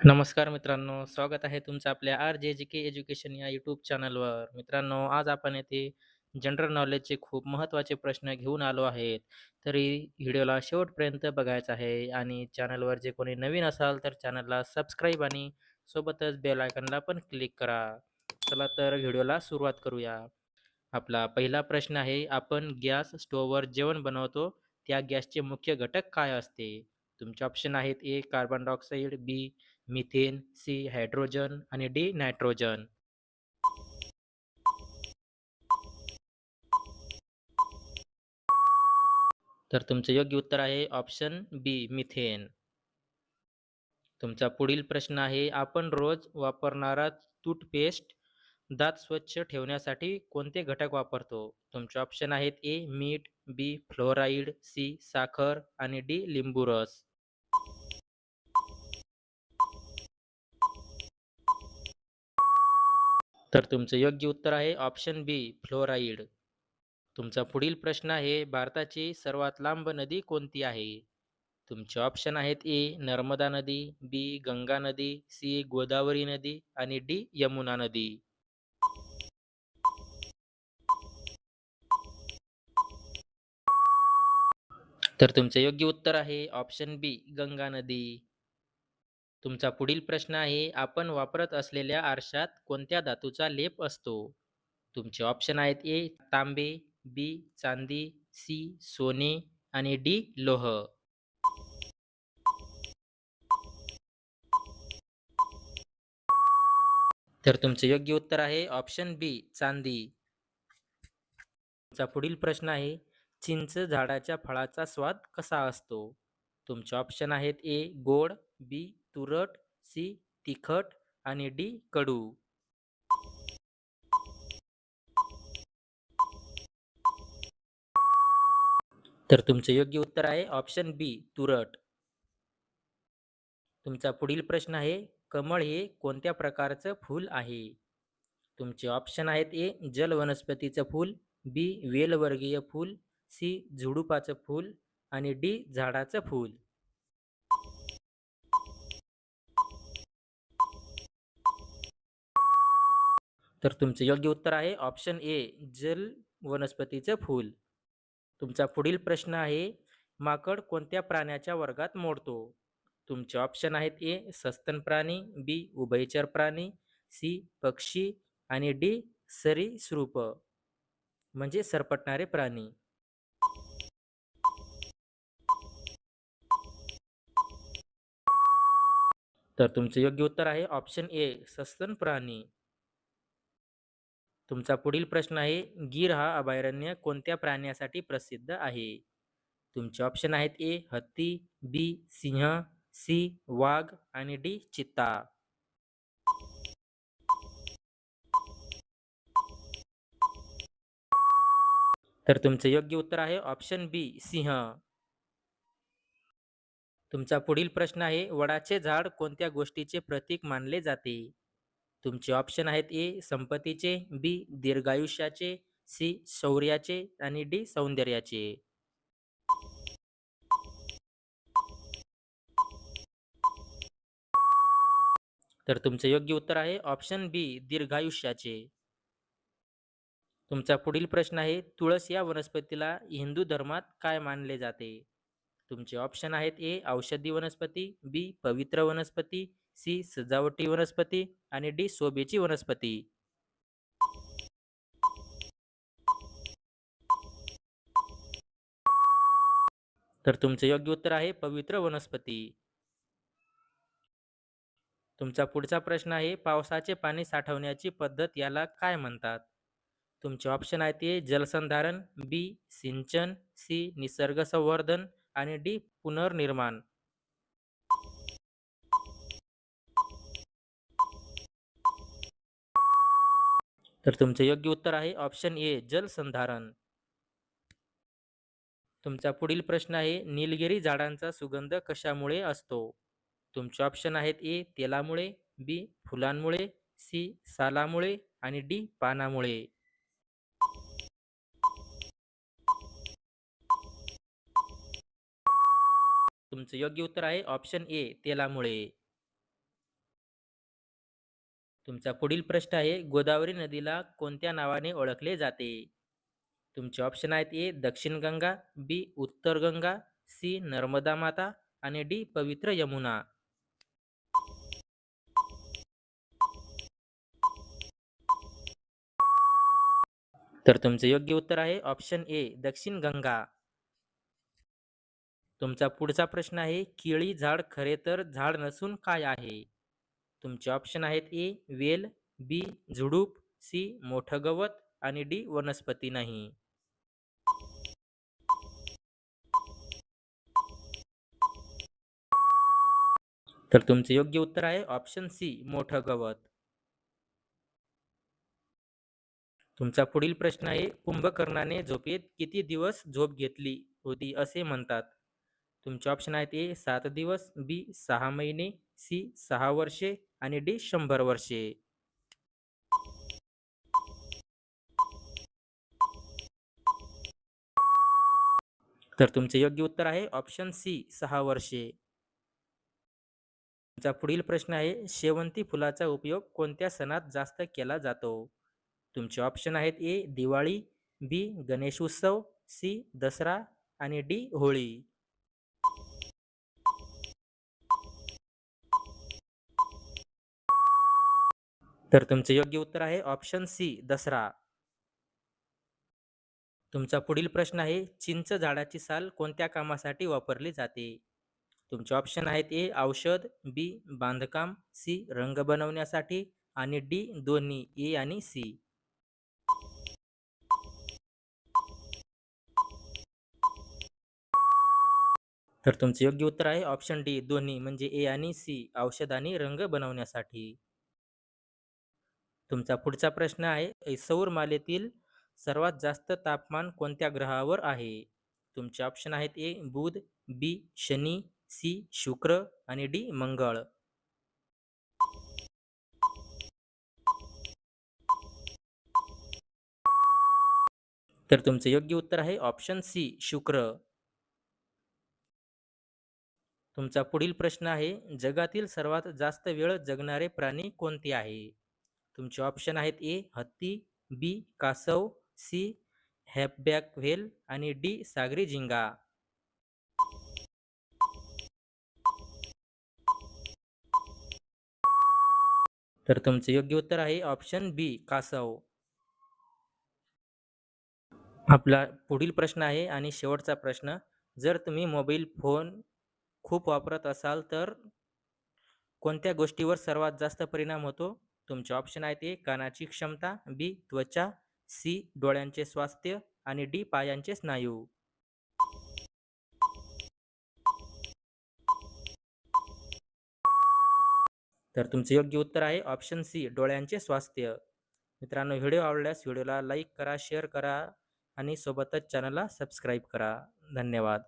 नमस्कार मित्रांनो, स्वागत आहे तुमचं आपल्या आर जे जे के एज्युकेशन या यूट्यूब चॅनलवर. मित्रांनो, आज आपण येथे जनरल नॉलेजचे खूप महत्त्वाचे प्रश्न घेऊन आलो आहेत. तरी व्हिडिओला शेवटपर्यंत बघायचं आहे आणि चॅनलवर जे कोणी नवीन असाल तर चॅनलला सबस्क्राईब आणि सोबतच बेल आयकनला पण क्लिक करा. चला तर व्हिडिओला सुरुवात करूया. आपला पहिला प्रश्न आहे, आपण गॅस स्टोववर जेवण बनवतो, त्या गॅसचे मुख्य घटक काय असते? तुमचे ऑप्शन आहेत: A. Carbon dioxide B. Methane, C. Hydrogen आणि डी. नायट्रोजन. तर तुमचं योग्य उत्तर आहे ऑप्शन बी. मिथेन. तुमचा पुढील प्रश्न आहे, आपण रोज वापरणारा टूथपेस्ट दात स्वच्छ ठेवण्यासाठी कोणते घटक वापरतो? तुमचे ऑप्शन आहेत: ए. मीठ, बी. Fluoride, C. साखर आणि डी. लिंबू रस. तर तुमचं योग्य उत्तर आहे ऑप्शन बी. फ्लोराईड. तुमचा पुढील प्रश्न आहे, भारताची सर्वात लांब नदी कोणती आहे? तुमचे ऑप्शन आहेत: ए. नर्मदा नदी, बी. गंगा नदी, सी. गोदावरी नदी आणि डी. यमुना नदी. तर तुमचे योग्य उत्तर आहे ऑप्शन बी. गंगा नदी. तुमचा पुढील प्रश्न आहे, आपण वापरत असलेल्या आरशात कोणत्या धातूचा लेप असतो? तुमचे ऑप्शन आहेत: ए. तांबे, बी. चांदी, सी. सोने आणि डी. लोह. तर तुमचे योग्य उत्तर आहे ऑप्शन बी. चांदी. तुमचा पुढील प्रश्न आहे, चिंच झाडाच्या फळाचा स्वाद कसा असतो? तुमचे ऑप्शन आहेत: ए. गोड, बी. तुरट, सी. तिखट आणि डी. कडू. तर तुमचे योग्य उत्तर आहे ऑप्शन बी. तुरट. तुमचा पुढील प्रश्न आहे, कमळ हे कोणत्या प्रकारचं फूल आहे? तुमचे ऑप्शन आहेत: ए. जल वनस्पतीचं फूल, बी. वेलवर्गीय फूल, सी. झुडुपाचं फूल आणि डी. झाडाचं फूल. तर तुमचे योग्य उत्तर आहे ऑप्शन ए. जल वनस्पतीचं फूल. तुमचा पुढील प्रश्न आहे, माकड कोणत्या प्राण्याच्या वर्गात मोडतो? तुमचे ऑप्शन आहेत: ए. सस्तन प्राणी, बी. उभयचर प्राणी, सी. पक्षी आणि डी. सरीसृप म्हणजे सरपटणारे प्राणी. तर तुमचं योग्य उत्तर आहे ऑप्शन ए. सस्तन प्राणी. तुमचा पुढील प्रश्न आहे, गीर हा अभयारण्य कोणत्या प्राण्यासाठी प्रसिद्ध आहे? तुमचे ऑप्शन आहेत: ए. हत्ती, बी. सिंह, सी. वाघ आणि डी. चित्ता. तर तुमचं योग्य उत्तर आहे ऑप्शन बी. सिंह. तुमचा पुढील प्रश्न आहे, वडाचे झाड कोणत्या गोष्टीचे प्रतीक मानले जाते? तुमचे ऑप्शन आहेत: ए. संपत्तीचे, बी. दीर्घायुष्याचे, सी. शौर्याचे आणि डी. सौंदर्याचे. तर तुमचं योग्य उत्तर आहे ऑप्शन बी. दीर्घायुष्याचे. तुमचा पुढील प्रश्न आहे, तुळस या वनस्पतीला हिंदू धर्मात काय मानले जाते? तुमचे ऑप्शन आहेत: ए. औषधी वनस्पती, बी. पवित्र वनस्पती, सी. सजावटी वनस्पती आणि डी. शोभेची वनस्पती. तर तुमचं योग्य उत्तर आहे पवित्र वनस्पती. तुमचा पुढचा प्रश्न आहे, पावसाचे पाणी साठवण्याची पद्धत याला काय म्हणतात? तुमचे ऑप्शन आहेत: ए. जलसंधारण, बी. सिंचन, सी. निसर्ग संवर्धन आणि डी. पुनर्निर्माण. तर तुमचे योग्य उत्तर आहे ऑप्शन ए. जलसंधारण. तुमचा पुढील प्रश्न आहे, निलगिरी झाडांचा सुगंध कशामुळे असतो? तुमचे ऑप्शन आहेत: ए. तेलामुळे, बी. फुलांमुळे, सी. सालामुळे आणि डी. पानामुळे. तुमचं योग्य उत्तर आहे ऑप्शन ए. तेलामुळे. तुमचा पुढील प्रश्न आहे गोदावरी नदीला कोणत्या नावाने ओळखले जाते तुमचे ऑप्शन आहेत ए दक्षिण गंगा बी उत्तर गंगा सी नर्मदा माता आणि डी पवित्र यमुना तर तुमचे योग्य उत्तर आहे ऑप्शन ए दक्षिण गंगा तुमचा पुढचा प्रश्न आहे केळी झाड खरे तर झाड नसून काय आहे? तुमचे ऑप्शन आहेत ए वेल बी झुडूप सी मोठं गवत आणि डी वनस्पती नाही. तर तुमचे योग्य उत्तर आहे ऑप्शन सी मोठं गवत. तुमचा पुढील प्रश्न आहे कुंभकर्णाने झोपेत किती दिवस झोप घेतली होती असे म्हणतात. तुमचे ऑप्शन आहेत ए सात दिवस बी सहा महिने सी सहा वर्षे आणि डी शंभर वर्षे. तर तुमचे योग्य उत्तर आहे ऑप्शन सी सहा वर्षे. तुमचा पुढील प्रश्न आहे शेवंती फुलाचा उपयोग कोणत्या सणात जास्त केला जातो? तुमचे ऑप्शन आहेत ए दिवाळी बी गणेश उत्सव सी दसरा आणि डी होळी. तर तुमचे योग्य उत्तर आहे ऑप्शन सी दसरा. तुमचा पुढील प्रश्न आहे चिंच झाडाची साल कोणत्या कामासाठी वापरली जाते? तुमचे ऑप्शन आहेत ए औषध बी बांधकाम सी रंग बनवण्यासाठी आणि डी दोन्ही ए आणि सी तर तुमचे योग्य उत्तर आहे ऑप्शन डी दोन्ही म्हणजे ए आणि सी औषध आणि रंग बनवण्यासाठी. तुमचा पुढचा प्रश्न आहे सौर मालेतील सर्वात जास्त तापमान कोणत्या ग्रहावर आहे? तुमचे ऑप्शन आहेत ए बुध बी शनी सी शुक्र आणि डी मंगळ. तर तुमचं योग्य उत्तर आहे ऑप्शन सी शुक्र. तुमचा पुढील प्रश्न आहे जगातील सर्वात जास्त वेळ जगणारे प्राणी कोणते आहे? तुमचे ऑप्शन आहेत ए हत्ती बी कासव सी हॅपबॅक व्हेल आणि डी सागरी झिंगा. तर तुमचे योग्य उत्तर आहे ऑप्शन बी कासव. आपला पुढील प्रश्न आहे आणि शेवटचा प्रश्न. जर तुम्ही मोबाईल फोन खूप वापरत असाल तर कोणत्या गोष्टीवर सर्वात जास्त परिणाम होतो? तुमचे ऑप्शन आहेत ए कानाची क्षमता बी त्वचा सी डोळ्यांचे स्वास्थ्य आणि डी पायांचे स्नायू. तर तुमचे योग्य उत्तर आहे ऑप्शन सी डोळ्यांचे स्वास्थ्य. मित्रांनो व्हिडिओ आवडल्यास व्हिडिओला लाईक करा शेअर करा आणि सोबतच चॅनलला सबस्क्राईब करा. धन्यवाद.